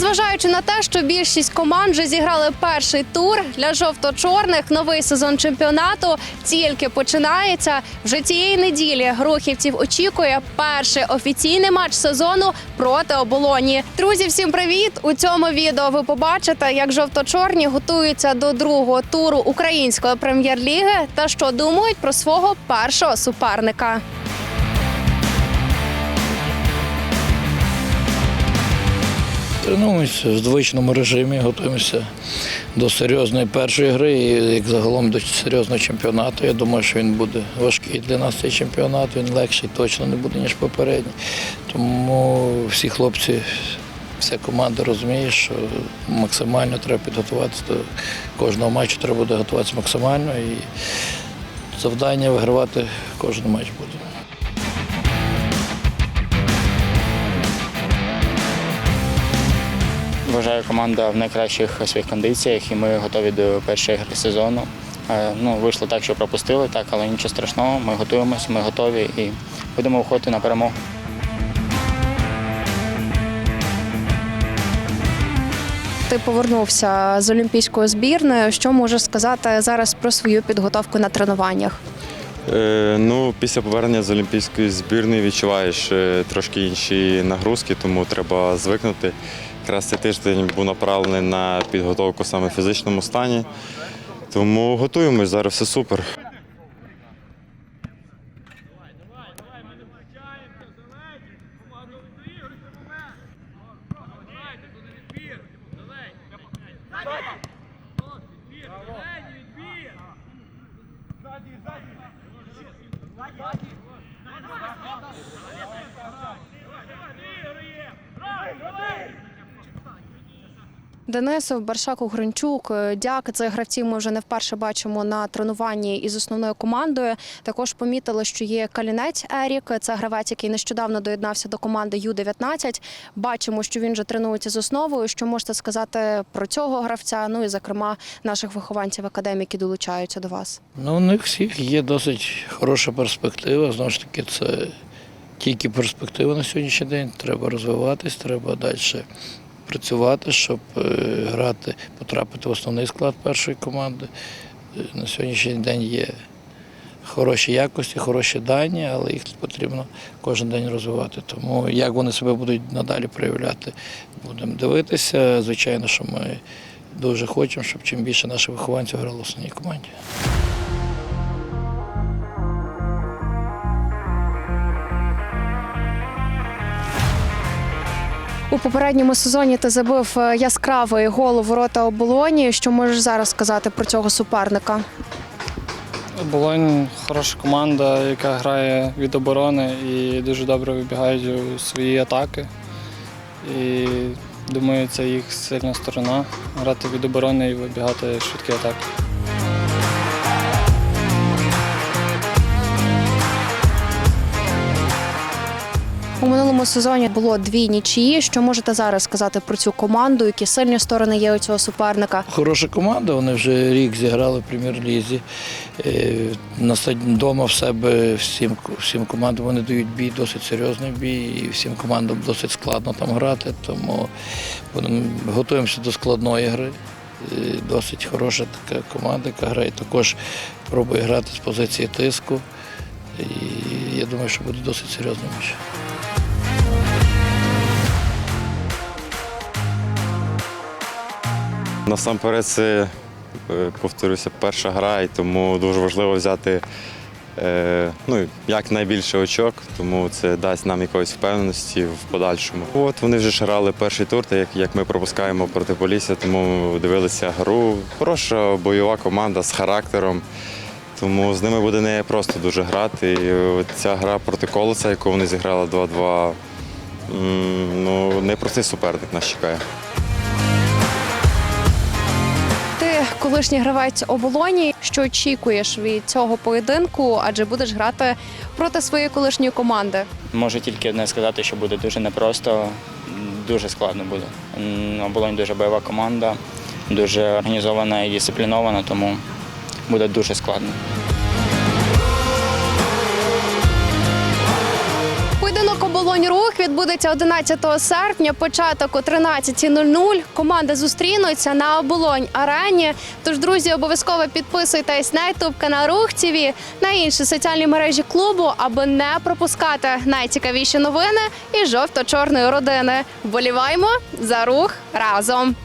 Незважаючи на те, що більшість команд вже зіграли перший тур для жовто-чорних, новий сезон чемпіонату тільки починається. Вже цієї неділі рухівців очікує перший офіційний матч сезону проти оболоні. Друзі, всім привіт! У цьому відео ви побачите, як жовто-чорні готуються до другого туру української прем'єр-ліги та що думають про свого першого суперника. Тренуємося в звичному режимі, готуємося до серйозної першої гри і як загалом до серйозного чемпіонату. Я думаю, що він буде важкий для нас цей чемпіонат, він легший точно не буде, ніж попередній. Тому всі хлопці, вся команда розуміє, що максимально треба підготуватися до кожного матчу, треба буде готуватися максимально і завдання вигравати кожен матч буде. Вважаю, команда в найкращих своїх кондиціях і ми готові до першої гри сезону. Е, Ну, вийшло так, що пропустили, так, але нічого страшного. Ми готуємося, ми готові і будемо виходити на перемогу. Ти повернувся з олімпійської збірної. Що можеш сказати зараз про свою підготовку на тренуваннях? Е, ну, після повернення з олімпійської збірної відчуваєш е, трошки інші нагрузки, тому треба звикнути. Якраз цей тиждень був направлений на підготовку саме в фізичному стані. Тому готуємось, зараз все супер. Денисов, Баршак, Гринчук, Дяк. Це гравці ми вже не вперше бачимо на тренуванні із основною командою. Також помітили, що є Калінець Ерік. Це гравець, який нещодавно доєднався до команди Ю-19. Бачимо, що він вже тренується з основою. Що можете сказати про цього гравця? Ну і зокрема наших вихованців академії, долучаються до вас. Ну, у них всіх є досить хороша перспектива. Знову ж таки, це тільки перспектива на сьогоднішній день. Треба розвиватись, треба далі працювати, щоб е, грати, потрапити в основний склад першої команди. Е, На сьогоднішній день є хороші якості, хороші дані, але їх потрібно кожен день розвивати. Тому як вони себе будуть надалі проявляти, будемо дивитися. Звичайно, що ми дуже хочемо, щоб чим більше наших вихованців грало в основній команді. У попередньому сезоні ти забив е, яскравий гол у ворота оболоні. Що можеш зараз сказати про цього суперника? Оболонь хороша команда, яка грає від оборони і дуже добре вибігають у свої атаки. І думаю, це їх сильна сторона грати від оборони і вибігати швидкі атаки. У минулому сезоні було дві нічиї. Що можете зараз сказати про цю команду? Які сильні сторони є у цього суперника? Хороша команда, вони вже рік зіграли в прем'єр-лізі. Е, На вдома в себе всім, всім командам вони дають бій, досить серйозний бій, і всім командам досить складно там грати. Тому готуємося до складної гри. Е, Досить хороша така команда, яка грає. Також пробує грати з позиції тиску. І я думаю, що буде досить серйозний матч. Насамперед, це, е, повторюся, перша гра, і тому дуже важливо взяти е, ну, якнайбільше очок, тому це дасть нам якоїсь впевненості в подальшому. От вони вже грали перший тур, так як, як ми пропускаємо проти Полісся, тому дивилися гру. Хороша бойова команда з характером. Тому з ними буде не просто дуже грати. І ця гра проти колеса, яку вони зіграли 2-2, ну, непростий суперник нас чекає. Колишній гравець оболоні. Що очікуєш від цього поєдинку? Адже будеш грати проти своєї колишньої команди. Можу тільки одне сказати, що буде дуже непросто, дуже складно буде. Оболонь дуже бойова команда, дуже організована і дисциплінована, тому буде дуже складно. Поєдинок оболонь рух відбудеться 11 серпня, початок о 13.00. Команди зустрінуться на оболонь арені. Тож, друзі, обов'язково підписуйтесь на ютуб канал Рух ТВ, на інші соціальні мережі клубу, аби не пропускати найцікавіші новини і жовто-чорної родини. Вболіваймо за рух разом.